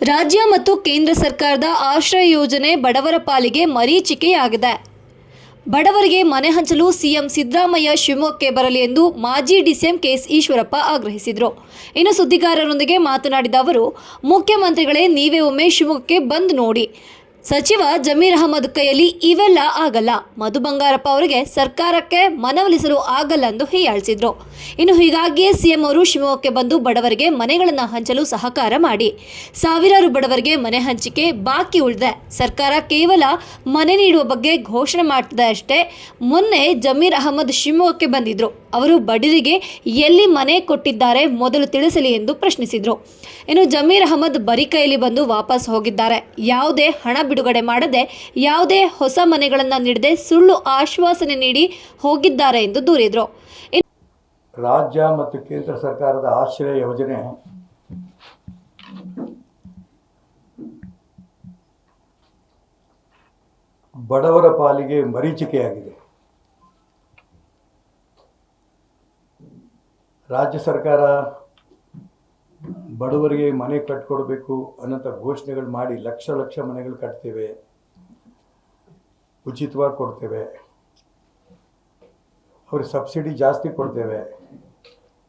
ರಾಜ್ಯ ಮತ್ತು ಕೇಂದ್ರ ಸರ್ಕಾರದ ಆಶ್ರಯ ಯೋಜನೆ ಬಡವರ ಪಾಲಿಗೆ ಮರೀಚಿಕೆಯಾಗಿದೆ. ಬಡವರಿಗೆ ಮನೆ ಹಂಚಲು ಸಿಎಂ ಸಿದ್ದರಾಮಯ್ಯ ಶಿವಮೊಗ್ಗಕ್ಕೆ ಬರಲಿ ಎಂದು ಮಾಜಿ ಡಿಸಿಎಂ ಕೆಎಸ್ ಈಶ್ವರಪ್ಪ ಆಗ್ರಹಿಸಿದರು. ಇನ್ನು ಸುದ್ದಿಗಾರರೊಂದಿಗೆ ಮಾತನಾಡಿದ ಅವರು, ಮುಖ್ಯಮಂತ್ರಿಗಳೇ ನೀವೇ ಒಮ್ಮೆ ಶಿವಮೊಗ್ಗಕ್ಕೆ ಬಂದು ನೋಡಿ. ಸಚಿವ ಜಮೀರ್ ಅಹಮದ್ ಕೈಯಲ್ಲಿ ಇವೆಲ್ಲ ಆಗಲ್ಲ. ಮಧು ಬಂಗಾರಪ್ಪ ಅವರಿಗೆ ಸರ್ಕಾರಕ್ಕೆ ಮನವೊಲಿಸಲು ಆಗಲ್ಲ ಎಂದು ಹೀಯಾಳಿಸಿದ್ರು. ಇನ್ನು ಹೀಗಾಗಿಯೇ ಸಿಎಂ ಅವರು ಶಿವಮೊಗ್ಗಕ್ಕೆ ಬಂದು ಬಡವರಿಗೆ ಮನೆಗಳನ್ನು ಹಂಚಲು ಸಹಕಾರ ಮಾಡಿ. ಸಾವಿರಾರು ಬಡವರಿಗೆ ಮನೆ ಹಂಚಿಕೆ ಬಾಕಿ ಉಳಿದೆ ಸರ್ಕಾರ ಕೇವಲ ಮನೆ ನೀಡುವ ಬಗ್ಗೆ ಘೋಷಣೆ ಮಾಡ್ತದೆ ಅಷ್ಟೇ. ಮೊನ್ನೆ ಜಮೀರ್ ಅಹಮದ್ ಶಿವಮೊಗ್ಗಕ್ಕೆ ಬಂದಿದ್ರು. ಅವರು ಬಡವರಿಗೆ ಎಲ್ಲಿ ಮನೆ ಕೊಟ್ಟಿದ್ದಾರೆ ಮೊದಲು ತಿಳಿಸಲಿ ಎಂದು ಪ್ರಶ್ನಿಸಿದರು. ಇನ್ನು ಜಮೀರ್ ಅಹಮದ್ ಬರಿ ಕೈಯಲ್ಲಿ ಬಂದು ವಾಪಸ್ ಹೋಗಿದ್ದಾರೆ. ಯಾವುದೇ ಹಣ ಬಿಡುಗಡೆ ಮಾಡದೆ ಯಾವುದೇ ಹೊಸ ಮನೆಗಳನ್ನು ನೀಡದೆ ಸುಳ್ಳು ಆಶ್ವಾಸನೆ ನೀಡಿ ಹೋಗಿದ್ದಾರೆ ಎಂದು ದೂರಿದರು. ರಾಜ್ಯ ಮತ್ತು ಕೇಂದ್ರ ಸರ್ಕಾರದ ಆಶ್ರಯ ಯೋಜನೆ ಬಡವರ ಪಾಲಿಗೆ ಮರೀಚಿಕೆಯಾಗಿದೆ. ರಾಜ್ಯ ಸರ್ಕಾರ ಬಡವರಿಗೆ ಮನೆ ಕಟ್ಕೊಡ್ಬೇಕು ಅನ್ನೋಂಥ ಘೋಷಣೆಗಳು ಮಾಡಿ ಲಕ್ಷ ಲಕ್ಷ ಮನೆಗಳು ಕಟ್ತೇವೆ, ಉಚಿತವಾಗಿ ಕೊಡ್ತೇವೆ. ಅವ್ರಿಗೆ ಸಬ್ಸಿಡಿ ಜಾಸ್ತಿ ಕೊಡ್ತೇವೆ.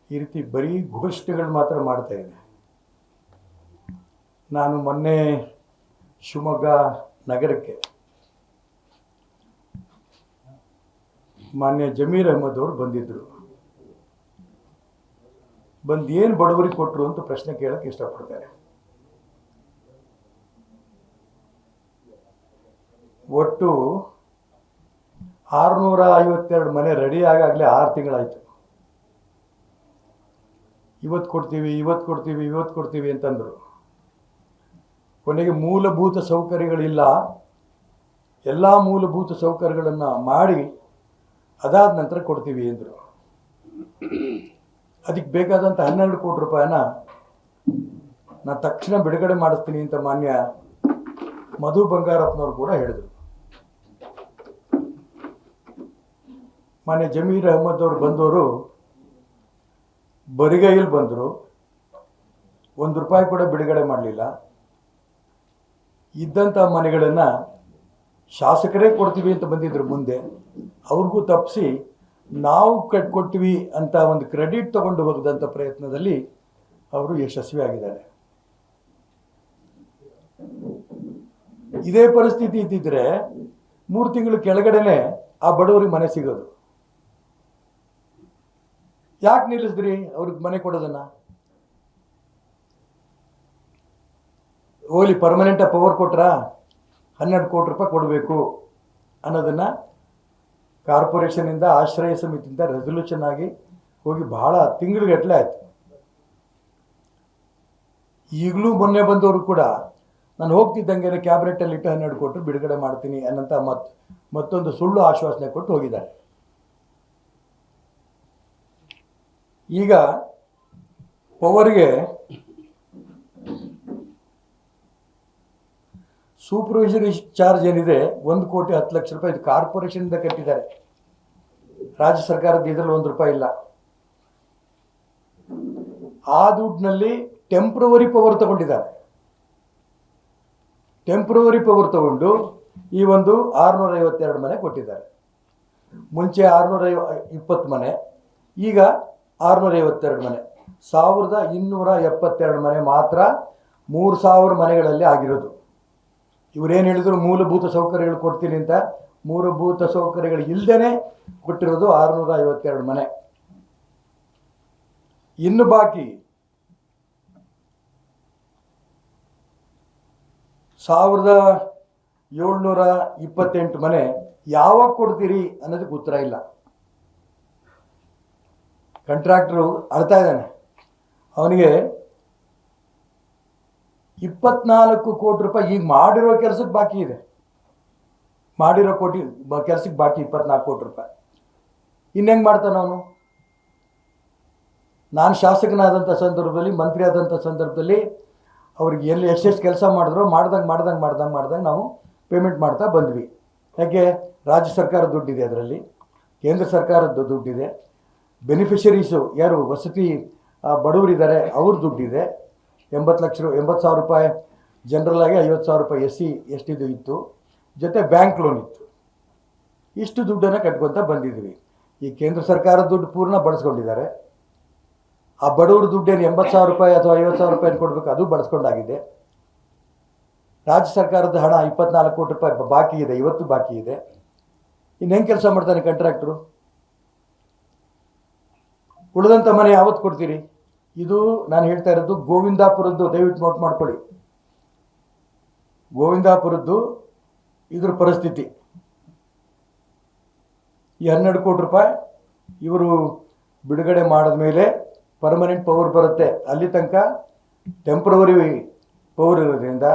ಈ ರೀತಿ ಬರೀ ಘೋಷಣೆಗಳು ಮಾತ್ರ ಮಾಡ್ತಾ ಇದೆ ನಾನು ಮೊನ್ನೆ ಶಿವಮೊಗ್ಗ ನಗರಕ್ಕೆ ಮಾನ್ಯ ಜಮೀರ್ ಅಹಮದ್ ಅವರು ಬಂದಿದ್ದರು ಬಂದು ಏನು ಬಡವರಿಗೆ ಕೊಟ್ಟರು ಅಂತ ಪ್ರಶ್ನೆ ಕೇಳಕ್ಕೆ ಇಷ್ಟಪಡ್ತಾರೆ ಒಟ್ಟು ಆರುನೂರ ಐವತ್ತೆರಡು ಮನೆ ರೆಡಿ ಆಗಾಗಲೇ ಆರು ತಿಂಗಳಾಯಿತು. ಇವತ್ತು ಕೊಡ್ತೀವಿ ಇವತ್ತು ಕೊಡ್ತೀವಿ ಇವತ್ತು ಕೊಡ್ತೀವಿ ಅಂತಂದರು. ಕೊನೆಗೆ ಮೂಲಭೂತ ಸೌಕರ್ಯಗಳಿಲ್ಲ. ಎಲ್ಲ ಮೂಲಭೂತ ಸೌಕರ್ಯಗಳನ್ನು ಮಾಡಿ ಅದಾದ ನಂತರ ಕೊಡ್ತೀವಿ ಅಂದರು ಅದಕ್ಕೆ ಬೇಕಾದಂಥ ಹನ್ನೆರಡು ಕೋಟಿ ರೂಪಾಯಿನ ನಾನು ತಕ್ಷಣ ಬಿಡುಗಡೆ ಮಾಡಿಸ್ತೀನಿ ಅಂತ ಮಾನ್ಯ ಮಧು ಬಂಗಾರಪ್ಪನವ್ರು ಕೂಡ ಹೇಳಿದರು. ಮಾನ್ಯ ಜಮೀರ್ ಅಹಮದ್ ಅವರು ಬಂದವರು ಬರಿಗೈಯಲ್ಲಿ ಬಂದರು. ಒಂದು ರೂಪಾಯಿ ಕೂಡ ಬಿಡುಗಡೆ ಮಾಡಲಿಲ್ಲ. ಇದ್ದಂಥ ಮನೆಗಳನ್ನು ಶಾಸಕರೇ ಕೊಡ್ತೀವಿ ಅಂತ ಬಂದಿದ್ರು ಮುಂದೆ. ಅವ್ರಿಗೂ ತಪ್ಪಿಸಿ ನಾವು ಕಟ್ಕೊಟ್ವಿ ಅಂತ ಒಂದು ಕ್ರೆಡಿಟ್ ತಗೊಂಡು ಹೋಗದಂಥ ಪ್ರಯತ್ನದಲ್ಲಿ ಅವರು ಯಶಸ್ವಿಯಾಗಿದ್ದಾರೆ ಇದೇ ಪರಿಸ್ಥಿತಿ ಇದ್ದಿದ್ರೆ ಮೂರು ತಿಂಗಳು ಕೆಳಗಡೆನೆ ಆ ಬಡವರಿಗೆ ಮನೆ ಸಿಗೋದು. ಯಾಕೆ ನಿಲ್ಲಿಸಿದ್ರಿ ಅವ್ರಿಗೆ ಮನೆ ಕೊಡೋದನ್ನ? ಓಲಿ ಪರ್ಮನೆಂಟ್ ಪವರ್ ಕೊಟ್ರಾ? ಹನ್ನೆರಡು ಕೋಟಿ ರೂಪಾಯಿ ಕೊಡಬೇಕು ಅನ್ನೋದನ್ನು ಕಾರ್ಪೊರೇಷನಿಂದ ಆಶ್ರಯ ಸಮಿತಿಯಿಂದ ರೆಸೊಲ್ಯೂಷನ್ ಆಗಿ ಹೋಗಿ ಬಹಳ ತಿಂಗಳುಗಟ್ಟಲೆ ಆಯಿತು. ಈಗಲೂ ಮೊನ್ನೆ ಬಂದವರು ಕೂಡ, ನಾನು ಹೋಗ್ತಿದ್ದಂಗೆ ಕ್ಯಾಬಿನೆಟಲ್ಲಿ ಇಟ್ಟು ಹನ್ನೆರಡು ಕೊಟ್ಟರು ಬಿಡುಗಡೆ ಮಾಡ್ತೀನಿ ಅನ್ನಂತ ಮತ್, ಮತ್ತೊಂದು ಸುಳ್ಳು ಆಶ್ವಾಸನೆ ಕೊಟ್ಟು ಹೋಗಿದ್ದಾರೆ. ಈಗ ಪವರ್ಗೆ ಸೂಪರ್ವೈಸರಿ ಚಾರ್ಜ್ ಏನಿದೆ, ಒಂದು ಕೋಟಿ ಹತ್ತು ಲಕ್ಷ ರೂಪಾಯಿ ಇದು ಕಾರ್ಪೊರೇಷನಿಂದ ಕಟ್ಟಿದ್ದಾರೆ. ರಾಜ್ಯ ಸರ್ಕಾರದ ಇದರಲ್ಲಿ ಒಂದು ರೂಪಾಯಿ ಇಲ್ಲ. ಆ ದುಡ್ಡಿನಲ್ಲಿ ಟೆಂಪ್ರವರಿ ಪವರ್ ತಗೊಂಡಿದ್ದಾರೆ. ಟೆಂಪ್ರವರಿ ಪವರ್ ತಗೊಂಡು ಈ ಒಂದು ಆರುನೂರ ಐವತ್ತೆರಡು ಮನೆ ಕೊಟ್ಟಿದ್ದಾರೆ. ಮುಂಚೆ ಆರುನೂರ ಇಪ್ಪತ್ತು ಮನೆ, ಈಗ ಆರುನೂರ ಐವತ್ತೆರಡು ಮನೆ. ಸಾವಿರದ ಇನ್ನೂರ ಎಪ್ಪತ್ತೆರಡು ಮನೆ ಮಾತ್ರ ಮೂರು ಸಾವಿರ ಮನೆಗಳಲ್ಲಿ ಆಗಿರೋದು. ಇವರೇನು ಹೇಳಿದ್ರು, ಮೂಲಭೂತ ಸೌಕರ್ಯಗಳು ಕೊಡ್ತೀನಿ ಅಂತ. ಮೂಲಭೂತ ಸೌಕರ್ಯಗಳು ಇಲ್ಲದೇ ಕೊಟ್ಟಿರೋದು ಆರುನೂರ ಐವತ್ತೆರಡು ಮನೆ. ಇನ್ನು ಬಾಕಿ ಸಾವಿರದ ಏಳ್ನೂರ ಇಪ್ಪತ್ತೆಂಟು ಮನೆ ಯಾವಾಗ ಕೊಡ್ತೀರಿ ಅನ್ನೋದಕ್ಕೆ ಉತ್ತರ ಇಲ್ಲ. ಕಂಟ್ರಾಕ್ಟ್ರು ಅಳ್ತಾ ಇದ್ದಾನೆ. ಅವನಿಗೆ ಇಪ್ಪತ್ನಾಲ್ಕು ಕೋಟಿ ರೂಪಾಯಿ ಈಗ ಮಾಡಿರೋ ಕೆಲಸಕ್ಕೆ ಬಾಕಿ ಇದೆ. ಮಾಡಿರೋ ಕೋಟಿ ಕೆಲಸಕ್ಕೆ ಬಾಕಿ ಇಪ್ಪತ್ನಾಲ್ಕು ಕೋಟಿ ರೂಪಾಯಿ. ಇನ್ನೆಂಗೆ ಮಾಡ್ತಾನೆ ಅವನು? ನಾನು ಶಾಸಕನಾದಂಥ ಸಂದರ್ಭದಲ್ಲಿ ಮಂತ್ರಿ ಆದಂಥ ಸಂದರ್ಭದಲ್ಲಿ ಅವ್ರಿಗೆ ಎಲ್ಲಿ ಎಷ್ಟೆಷ್ಟು ಕೆಲಸ ಮಾಡಿದ್ರು ಮಾಡ್ದಂಗೆ ಮಾಡ್ದಂಗೆ ಮಾಡ್ದಂಗೆ ಮಾಡ್ದಂಗೆ ನಾವು ಪೇಮೆಂಟ್ ಮಾಡ್ತಾ ಬಂದ್ವಿ. ಯಾಕೆ? ರಾಜ್ಯ ಸರ್ಕಾರ ದುಡ್ಡಿದೆ ಅದರಲ್ಲಿ. ಕೇಂದ್ರ ಸರ್ಕಾರದ ದುಡ್ಡಿದೆ. ಬೆನಿಫಿಷರೀಸು ಯಾರು ವಸತಿ ಬಡವರಿದ್ದಾರೆ, ಅವ್ರ ದುಡ್ಡಿದೆ. ಎಂಬತ್ತು ಲಕ್ಷ ರೂ ಎಂಬತ್ತು ಸಾವಿರ ರೂಪಾಯಿ ಜನರಲ್ ಆಗಿ ಐವತ್ತು ಸಾವಿರ ರೂಪಾಯಿ ಎಸ್ ಸಿ ಎಷ್ಟಿದು ಇತ್ತು. ಜೊತೆ ಬ್ಯಾಂಕ್ ಲೋನ್ ಇತ್ತು. ಇಷ್ಟು ದುಡ್ಡನ್ನು ಕಟ್ಕೊತ ಬಂದಿದ್ವಿ. ಈ ಕೇಂದ್ರ ಸರ್ಕಾರದ ದುಡ್ಡು ಪೂರ್ಣ ಬಳಸ್ಕೊಂಡಿದ್ದಾರೆ. ಆ ಬಡವ್ರ ದುಡ್ಡೇನು ಎಂಬತ್ತು ಸಾವಿರ ರೂಪಾಯಿ ಅಥವಾ ಐವತ್ತು ಸಾವಿರ ರೂಪಾಯಿ ಕೊಡಬೇಕು, ಅದು ಬಳಸ್ಕೊಂಡಾಗಿದೆ. ರಾಜ್ಯ ಸರ್ಕಾರದ ಹಣ ಇಪ್ಪತ್ನಾಲ್ಕು ಕೋಟಿ ರೂಪಾಯಿ ಬಾಕಿ ಇದೆ, ಇವತ್ತು ಬಾಕಿ ಇದೆ. ಇನ್ನು ಹೆಂಗೆ ಕೆಲಸ ಮಾಡ್ತಾನೆ ಕಾಂಟ್ರಾಕ್ಟ್ರು ಉಳಿದಂಥ ಮನೆ ಯಾವತ್ತು ಕೊಡ್ತೀರಿ? ಇದು ನಾನು ಹೇಳ್ತಾ ಇರೋದು ಗೋವಿಂದಾಪುರದ್ದು ದಯವಿಟ್ಟು ನೋಟ್ ಮಾಡ್ಕೊಳ್ಳಿ. ಗೋವಿಂದಾಪುರದ್ದು ಇದ್ರ ಪರಿಸ್ಥಿತಿ. ಈ ಹನ್ನೆರಡು ಕೋಟಿ ರೂಪಾಯಿ ಇವರು ಬಿಡುಗಡೆ ಮಾಡಿದ ಮೇಲೆ ಪರ್ಮನೆಂಟ್ ಪವರ್ ಬರುತ್ತೆ. ಅಲ್ಲಿ ತನಕ ಟೆಂಪ್ರವರಿ ಪವರ್ ಇರೋದ್ರಿಂದ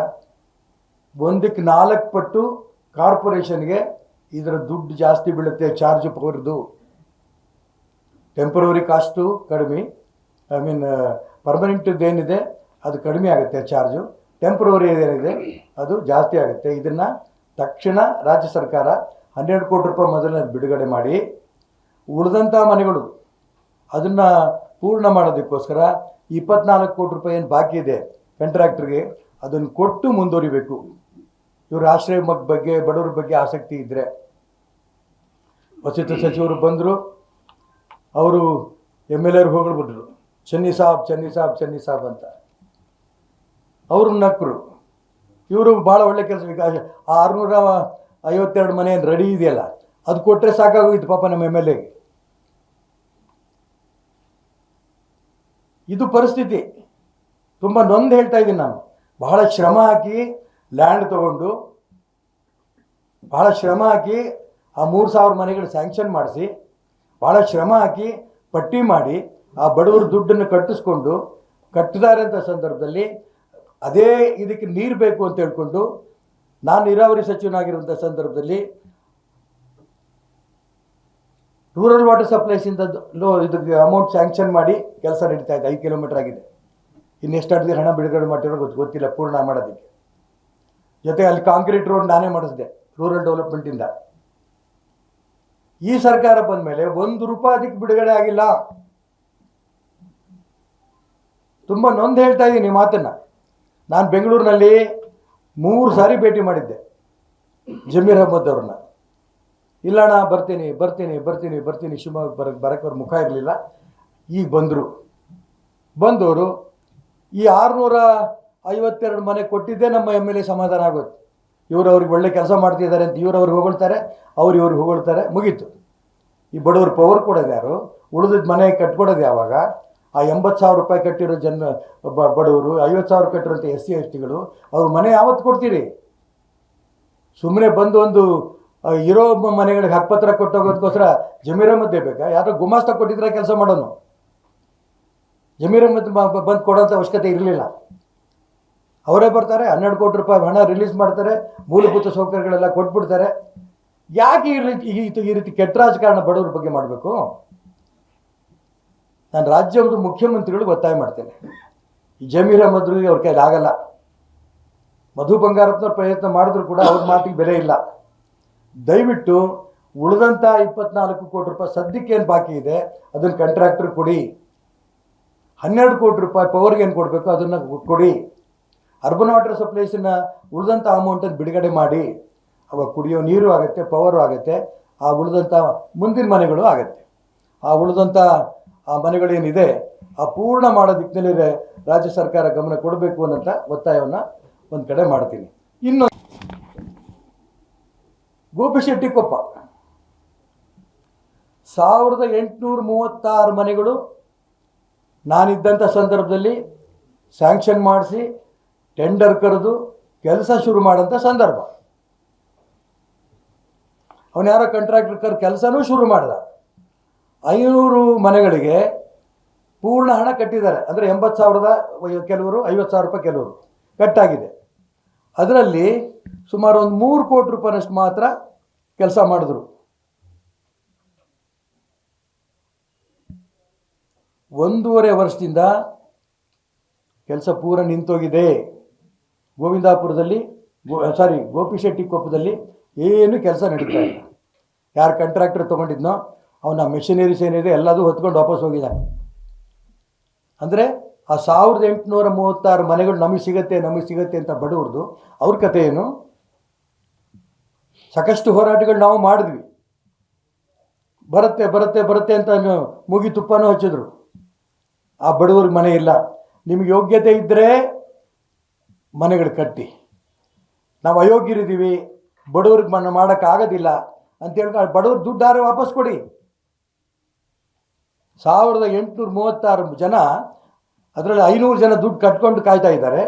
ಒಂದಕ್ಕೆ ನಾಲ್ಕು ಪಟ್ಟು ಕಾರ್ಪೊರೇಷನ್ಗೆ ಇದರ ದುಡ್ಡು ಜಾಸ್ತಿ ಬೀಳುತ್ತೆ ಚಾರ್ಜ್ ಪವರ್ದು ಟೆಂಪ್ರವರಿ ಕಾಸ್ಟು ಕಡಿಮೆ. ಐ ಮೀನ್ ಪರ್ಮನೆಂಟದ್ದು ಏನಿದೆ, ಅದು ಕಡಿಮೆ ಆಗುತ್ತೆ ಚಾರ್ಜು ಟೆಂಪ್ರವರಿ ಏನಿದೆ, ಅದು ಜಾಸ್ತಿ ಆಗುತ್ತೆ. ಇದನ್ನು ತಕ್ಷಣ ರಾಜ್ಯ ಸರ್ಕಾರ ಹನ್ನೆರಡು ಕೋಟಿ ರೂಪಾಯಿ ಮೊದಲನೇ ಬಿಡುಗಡೆ ಮಾಡಿ ಉಳಿದಂಥ ಮನೆಗಳು, ಅದನ್ನು ಪೂರ್ಣ ಮಾಡೋದಕ್ಕೋಸ್ಕರ ಇಪ್ಪತ್ನಾಲ್ಕು ಕೋಟಿ ರೂಪಾಯಿ ಏನು ಬಾಕಿ ಇದೆ ಕಂಟ್ರಾಕ್ಟ್ರಿಗೆ ಅದನ್ನು ಕೊಟ್ಟು ಮುಂದುವರಿಬೇಕು. ಇವರು ಆಶ್ರಯ ಬಗ್ಗೆ, ಬಡವ್ರ ಬಗ್ಗೆ ಆಸಕ್ತಿ ಇದ್ದರೆ ವಸತಿ ಸಚಿವರು ಬಂದರು, ಅವರು ಎಂ ಎಲ್ ಎರು ಹೋಗ್ಬಿಟ್ರು. ಚನ್ನಿ ಸಾಬ್ ಚನ್ನಿ ಸಾಬ್ ಚನ್ನಿ ಸಾಬ್ ಅಂತ. ಅವರು ನಕ್ಕರು ಇವರು ಭಾಳ ಒಳ್ಳೆ ಕೆಲಸ ಆ ಆರುನೂರ ಐವತ್ತೆರಡು ಮನೆ ರೆಡಿ ಇದೆಯಲ್ಲ, ಅದು ಕೊಟ್ಟರೆ ಸಾಕಾಗೋಗಿತ್ತು ಪಾಪ ನಮ್ಮ ಎಂ ಎಲ್ ಎಗೆ ಇದು ಪರಿಸ್ಥಿತಿ. ತುಂಬ ನೊಂದು ಹೇಳ್ತಾ ಇದ್ದೀನಿ ನಾನು. ಬಹಳ ಶ್ರಮ ಹಾಕಿ ಲ್ಯಾಂಡ್ ತಗೊಂಡು, ಬಹಳ ಶ್ರಮ ಹಾಕಿ ಆ ಮೂರು ಸಾವಿರ ಮನೆಗಳು ಸ್ಯಾಂಕ್ಷನ್ ಮಾಡಿಸಿ ಭಾಳ ಶ್ರಮ ಹಾಕಿ ಪಟ್ಟಿ ಮಾಡಿ ಆ ಬಡವರು ದುಡ್ಡನ್ನು ಕಟ್ಟಿಸ್ಕೊಂಡು ಕಟ್ಟಿದ್ದಾರೆ ಅಂತ ಸಂದರ್ಭದಲ್ಲಿ ಅದೇ ಇದಕ್ಕೆ ನೀರು ಬೇಕು ಅಂತ ಹೇಳ್ಕೊಂಡು ನಾನು ನೀರಾವರಿ ಸಚಿವನಾಗಿರುವಂಥ ಸಂದರ್ಭದಲ್ಲಿ ರೂರಲ್ ವಾಟರ್ ಸಪ್ಲೈಸಿಂದ ಲೋ ಇದಕ್ಕೆ ಅಮೌಂಟ್ ಸ್ಯಾಂಕ್ಷನ್ ಮಾಡಿ ಕೆಲಸ ನಡೀತಾ ಇದೆ, ಐದು ಕಿಲೋಮೀಟರ್ ಆಗಿದೆ. ಇನ್ನೆಷ್ಟು ಅಡ್ಗೆ ಹಣ ಬಿಡುಗಡೆ ಮಾಡಿರೋ ಗೊತ್ತು ಗೊತ್ತಿಲ್ಲ, ಪೂರ್ಣ ಮಾಡೋದಕ್ಕೆ. ಜೊತೆ ಅಲ್ಲಿ ಕಾಂಕ್ರೀಟ್ ರೋಡ್ ನಾನೇ ಮಾಡಿಸಿದೆ ರೂರಲ್ ಡೆವಲಪ್ಮೆಂಟಿಂದ ಈ ಸರ್ಕಾರ ಬಂದ ಮೇಲೆ ಒಂದು ರೂಪಾಯಿ ಅದಕ್ಕೆ ಬಿಡುಗಡೆ ಆಗಿಲ್ಲ. ತುಂಬ ನೊಂದು ಹೇಳ್ತಾ ಇದ್ದೀನಿ ಮಾತನ್ನು. ನಾನು ಬೆಂಗಳೂರಿನಲ್ಲಿ ಮೂರು ಸಾರಿ ಭೇಟಿ ಮಾಡಿದ್ದೆ, ಜಮೀರ್ ಅಹಮದ್ ಅವ್ರನ್ನ. ಇಲ್ಲಣ್ಣ ಬರ್ತೀನಿ ಬರ್ತೀನಿ ಬರ್ತೀನಿ ಬರ್ತೀನಿ ಶಿವಮೊಗ್ಗ ಬರ ಬರೋಕ್ಕೆ ಮುಖ ಇರಲಿಲ್ಲ. ಈಗ ಬಂದರು. ಬಂದವರು, ಈ ಆರುನೂರ ಐವತ್ತೆರಡು ಮನೆ ಕೊಟ್ಟಿದ್ದೇ ನಮ್ಮ ಎಂ ಎಲ್ ಎ ಸಮಾಧಾನ ಆಗೋದು ಇವರು ಅವ್ರಿಗೆ ಒಳ್ಳೆ ಕೆಲಸ ಮಾಡ್ತಿದ್ದಾರೆ ಅಂತ ಇವರು ಅವ್ರಿಗೆ ಹೊಗಳ್ತಾರೆ, ಅವ್ರು ಇವ್ರಿಗೆ ಹೊಗಳ್ತಾರೆ, ಮುಗೀತು. ಈ ಬಡವ್ರ ಪವರ್ ಕೊಡೋದು ಯಾರು? ಉಳಿದಿದ್ದ ಮನೆ ಕಟ್ಕೊಡೋದು ಯಾವಾಗ? ಆ ಎಂಬತ್ತು ಸಾವಿರ ರೂಪಾಯಿ ಕಟ್ಟಿರೋ ಜನ, ಬ- ಬಡವರು, ಐವತ್ತು ಸಾವಿರ ಕಟ್ಟಿರೋಂಥ ಎಸ್ ಸಿ ಎಸ್ ಟಿಗಳು ಅವ್ರ ಮನೆ ಯಾವತ್ತು ಕೊಡ್ತೀರಿ? ಸುಮ್ಮನೆ ಬಂದು ಒಂದು ಇರೋ ಮನೆಗಳಿಗೆ ಹಕ್ಕಪತ್ರ ಕೊಟ್ಟೋಗೋದಕ್ಕೋಸ್ಕರ ಜಮೀರ ಬೇಕಾ? ಯಾರೋ ಗುಮಾಸ್ತ ಕೊಟ್ಟಿದ್ರೆ ಕೆಲಸ ಮಾಡೋನು. ಜಮೀರ ಮದ್ದು ಬಂದು ಕೊಡೋಂಥ ಅವಶ್ಯಕತೆ ಇರಲಿಲ್ಲ. ಅವರೇ ಬರ್ತಾರೆ, ಹನ್ನೆರಡು ಕೋಟಿ ರೂಪಾಯಿ ಹಣ ರಿಲೀಸ್ ಮಾಡ್ತಾರೆ, ಮೂಲಭೂತ ಸೌಕರ್ಯಗಳೆಲ್ಲ ಕೊಟ್ಬಿಡ್ತಾರೆ. ಯಾಕೆ ಈ ರೀತಿ- ಈ ರೀತಿ ಕೆಟ್ಟ ರಾಜಕಾರಣ ಬಡವ್ರ ಬಗ್ಗೆ ಮಾಡಬೇಕು? ನಾನು ರಾಜ್ಯದ ಮುಖ್ಯಮಂತ್ರಿಗಳಿಗೆ ಒತ್ತಾಯ ಮಾಡ್ತೇನೆ. ಜಮೀರ್ ಅಹಮದ್ರಿಗೆ ಅವ್ರ ಕೈಲಿ ಆಗಲ್ಲ. ಮಧು ಬಂಗಾರಪ್ಪನವ್ರ ಪ್ರಯತ್ನ ಮಾಡಿದ್ರು ಕೂಡ ಅವ್ರ ಮಾತಿಗೆ ಬೆಲೆ ಇಲ್ಲ. ದಯವಿಟ್ಟು ಉಳಿದಂಥ ಇಪ್ಪತ್ನಾಲ್ಕು ಕೋಟಿ ರೂಪಾಯಿ ಸದ್ಯಕ್ಕೆ ಏನು ಬಾಕಿ ಇದೆ, ಅದನ್ನು ಕಾಂಟ್ರಾಕ್ಟರ್ ಕೊಡಿ. ಹನ್ನೆರಡು ಕೋಟಿ ರೂಪಾಯಿ ಪವರ್ಗೆ ಏನು ಕೊಡಬೇಕು ಅದನ್ನು ಕೊಡಿ. ಅರ್ಬನ್ ವಾಟರ್ ಸಪ್ಲೈಸನ್ನ ಉಳಿದಂಥ ಅಮೌಂಟನ್ನು ಬಿಡುಗಡೆ ಮಾಡಿ. ಅವಾಗ ಕುಡಿಯೋ ನೀರು ಆಗುತ್ತೆ ಪವರು ಆಗುತ್ತೆ, ಆ ಉಳಿದಂಥ ಮುಂದಿನ ಮನೆಗಳು ಆಗುತ್ತೆ. ಆ ಉಳಿದಂಥ ಆ ಮನೆಗಳೇನಿದೆ ಆ ಪೂರ್ಣ ಮಾಡೋ ದಿಕ್ಕಿನಲ್ಲಿ ರಾಜ್ಯ ಸರ್ಕಾರ ಗಮನ ಕೊಡಬೇಕು ಅನ್ನೋಂಥ ಒತ್ತಾಯವನ್ನು ಒಂದು ಕಡೆ ಮಾಡ್ತೀನಿ. ಇನ್ನು ಗೋಪಿಶೆಟ್ಟಿಕೊಪ್ಪ ಸಾವಿರದ ಎಂಟುನೂರ ಮೂವತ್ತಾರು ಮನೆಗಳು ನಾನಿದ್ದಂಥ ಸಂದರ್ಭದಲ್ಲಿ ಸ್ಯಾಂಕ್ಷನ್ ಮಾಡಿಸಿ ಟೆಂಡರ್ ಕರೆದು ಕೆಲಸ ಶುರು ಮಾಡೋಂಥ ಸಂದರ್ಭ. ಅವನು ಯಾರೋ ಕಂಟ್ರಾಕ್ಟರ್ ಕರ್ ಕೆಲಸನೂ ಶುರು ಮಾಡ್ದ. ಐನೂರು ಮನೆಗಳಿಗೆ ಪೂರ್ಣ ಹಣ ಕಟ್ಟಿದ್ದಾರೆ. ಅಂದರೆ ಎಂಬತ್ತು ಸಾವಿರದ ಕೆಲವರು, ಐವತ್ತು ಸಾವಿರ ರೂಪಾಯಿ ಕೆಲವರು ಕಟ್ಟಾಗಿದೆ. ಅದರಲ್ಲಿ ಸುಮಾರು ಒಂದು ಮೂರು ಕೋಟಿ ರೂಪಾಯಿನಷ್ಟು ಮಾತ್ರ ಕೆಲಸ ಮಾಡಿದ್ರು. ಒಂದೂವರೆ ವರ್ಷದಿಂದ ಕೆಲಸ ಪೂರ ನಿಂತೋಗಿದೆ. ಗೋವಿಂದಾಪುರದಲ್ಲಿ, ಗೋ ಸಾರಿ ಗೋಪಿಶೆಟ್ಟಿಕೊಪ್ಪದಲ್ಲಿ ಏನು ಕೆಲಸ ನಡೀತಾ ಇಲ್ಲ. ಯಾರು ಕಾಂಟ್ರಾಕ್ಟರ್ ತೊಗೊಂಡಿದ್ನೋ ಅವನ ಮೆಷಿನರೀಸ್ ಏನಿದೆ ಎಲ್ಲದೂ ಹೊತ್ಕೊಂಡು ವಾಪಸ್ ಹೋಗಿದ್ದಾನೆ. ಅಂದರೆ ಆ ಸಾವಿರದ ಎಂಟುನೂರ ಮೂವತ್ತಾರು ಮನೆಗಳು ನಮಗೆ ಸಿಗತ್ತೆ ನಮಗೆ ಸಿಗತ್ತೆ ಅಂತ ಬಡವ್ರದ್ದು ಅವ್ರ ಕಥೆ ಏನು? ಸಾಕಷ್ಟು ಹೋರಾಟಗಳು ನಾವು ಮಾಡಿದ್ವಿ. ಬರುತ್ತೆ ಬರುತ್ತೆ ಬರುತ್ತೆ ಅಂತ ಮುಗಿ ತುಪ್ಪನೂ ಹಚ್ಚಿದ್ರು. ಆ ಬಡವ್ರಿಗೆ ಮನೆ ಇಲ್ಲ. ನಿಮ್ಗೆ ಯೋಗ್ಯತೆ ಇದ್ದರೆ ಮನೆಗಳು ಕಟ್ಟಿ. ನಾವು ಅಯೋಗ್ಯರಿದ್ದೀವಿ, ಬಡವ್ರಿಗೆ ಮನೆ ಮಾಡೋಕ್ಕಾಗೋದಿಲ್ಲ ಅಂತ ಹೇಳ್ಕೊಂಡು ಬಡವ್ರ ದುಡ್ಡಾರೆ ವಾಪಸ್ ಕೊಡಿ. ಸಾವಿರದ ಎಂಟುನೂರ ಮೂವತ್ತಾರು ಜನ ಅದರಲ್ಲಿ ಐನೂರು ಜನ ದುಡ್ಡು ಕಟ್ಕೊಂಡು ಕಾಯ್ತಾ ಇದ್ದಾರೆ.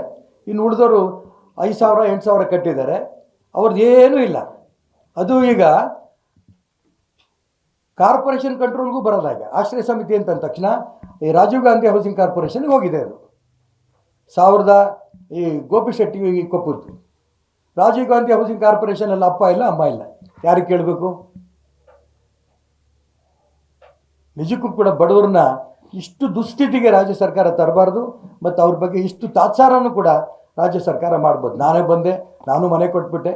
ಇನ್ನು ಉಳಿದವರು ಐದು ಸಾವಿರ, ಎಂಟು ಸಾವಿರ ಕಟ್ಟಿದ್ದಾರೆ. ಅವ್ರದ್ದು ಏನೂ ಇಲ್ಲ. ಅದು ಈಗ ಕಾರ್ಪೊರೇಷನ್ ಕಂಟ್ರೋಲ್ಗೂ ಬರಲ್ಲ ಈಗ. ಆಶ್ರಯ ಸಮಿತಿ ಅಂತ ಅಂದ ತಕ್ಷಣ ಈ ರಾಜೀವ್ ಗಾಂಧಿ ಹೌಸಿಂಗ್ ಕಾರ್ಪೊರೇಷನ್ಗೆ ಹೋಗಿದೆ ಅದು. ಸಾವಿರದ ಈ ಗೋಪಿ ಶೆಟ್ಟಿ ಕೊಪ್ಪದ್ದು ರಾಜೀವ್ ಗಾಂಧಿ ಹೌಸಿಂಗ್ ಕಾರ್ಪೊರೇಷನ್ ಅಲ್ಲಿ ಅಪ್ಪ ಇಲ್ಲ, ಅಮ್ಮ ಇಲ್ಲ. ಯಾರಿಗೆ ಕೇಳಬೇಕು? ನಿಜಕ್ಕೂ ಕೂಡ ಬಡವರನ್ನ ಇಷ್ಟು ದುಸ್ಥಿತಿಗೆ ರಾಜ್ಯ ಸರ್ಕಾರ ತರಬಾರ್ದು ಮತ್ತು ಅವ್ರ ಬಗ್ಗೆ ಇಷ್ಟು ತಾತ್ಸಾರನೂ ಕೂಡ ರಾಜ್ಯ ಸರ್ಕಾರ ಮಾಡ್ಬೋದು. ನಾನೇ ಬಂದೆ, ನಾನು ಮನೆ ಕೊಟ್ಬಿಟ್ಟೆ.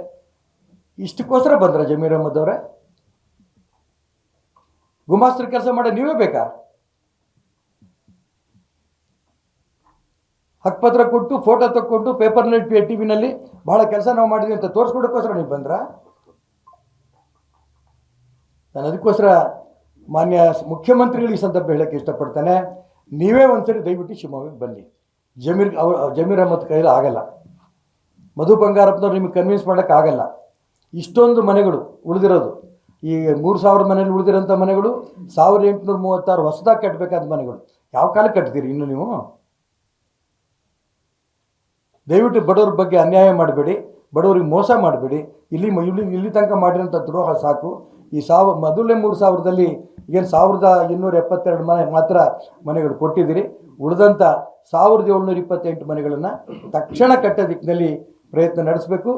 ಇಷ್ಟಕ್ಕೋಸ್ಕರ ಬಂದ್ರ ಜಮೀರ್ ಅಹಮದ್ ಅವರೇ? ಗುಮಾಸ್ತ್ರ ಕೆಲಸ ಮಾಡೋ ನೀವೇ ಬೇಕಾ? ಹಕ್ಪತ್ರ ಕೊಟ್ಟು, ಫೋಟೋ ತಕ್ಕೊಂಡು, ಪೇಪರ್ನಲ್ಲಿ ಟಿ ವಿನಲ್ಲಿ ಬಹಳ ಕೆಲಸ ನಾವು ಮಾಡಿದ್ವಿ ಅಂತ ತೋರಿಸ್ಕೊಡೋಕ್ಕೋಸ್ಕರ ನೀವು ಬಂದ್ರ? ನಾನು ಅದಕ್ಕೋಸ್ಕರ ಮಾನ್ಯ ಮುಖ್ಯಮಂತ್ರಿಗಳಿಗೆ ಈ ಸಂದರ್ಭ ಹೇಳಕ್ಕೆ ಇಷ್ಟಪಡ್ತಾನೆ. ನೀವೇ ಒಂದ್ಸರಿ ದಯವಿಟ್ಟು ಶಿವಮೊಗ್ಗಕ್ಕೆ ಬನ್ನಿ. ಜಮೀರ್ ಅವ್ರ, ಜಮೀರ್ ಅಹಮದ್ ಕೈಯಲ್ಲಿ ಆಗಲ್ಲ. ಮಧು ಬಂಗಾರಪ್ಪನವ್ರು ನಿಮಗೆ ಕನ್ವಿನ್ಸ್ ಮಾಡೋಕ್ಕಾಗಲ್ಲ ಇಷ್ಟೊಂದು ಮನೆಗಳು ಉಳಿದಿರೋದು. ಈ ಮೂರು ಸಾವಿರದ ಮನೇಲಿ ಉಳಿದಿರೋಂಥ ಮನೆಗಳು, ಸಾವಿರದ ಎಂಟುನೂರ ಮೂವತ್ತಾರು ಹೊಸದಾಗಿ ಕಟ್ಟಬೇಕಾದ ಮನೆಗಳು. ಯಾವ ಕಾಲಕ್ಕೆ ಕಟ್ತೀರಿ ಇನ್ನು ನೀವು? ದಯವಿಟ್ಟು ಬಡವ್ರ ಬಗ್ಗೆ ಅನ್ಯಾಯ ಮಾಡಬೇಡಿ. ಬಡವರಿಗೆ ಮೋಸ ಮಾಡಬೇಡಿ. ಇಲ್ಲಿ ಇಲ್ಲಿ ಇಲ್ಲಿ ತನಕ ಮಾಡಿರೋಂಥ ದ್ರೋಹ ಸಾಕು. ಈ ಸಾವ ಮೊದಲನೇ ಮೂರು ಸಾವಿರದಲ್ಲಿ ಏನು ಸಾವಿರದ ಇನ್ನೂರ ಎಪ್ಪತ್ತೆರಡು ಮನೆ ಮಾತ್ರ ಮನೆಗಳು ಕೊಟ್ಟಿದ್ದೀರಿ. ಉಳಿದಂಥ ಸಾವಿರದ ಏಳ್ನೂರ ಇಪ್ಪತ್ತೆಂಟು ಮನೆಗಳನ್ನು ತಕ್ಷಣ ಕಟ್ಟೋ ದಿಕ್ಕಿನಲ್ಲಿ ಪ್ರಯತ್ನ ನಡೆಸಬೇಕು.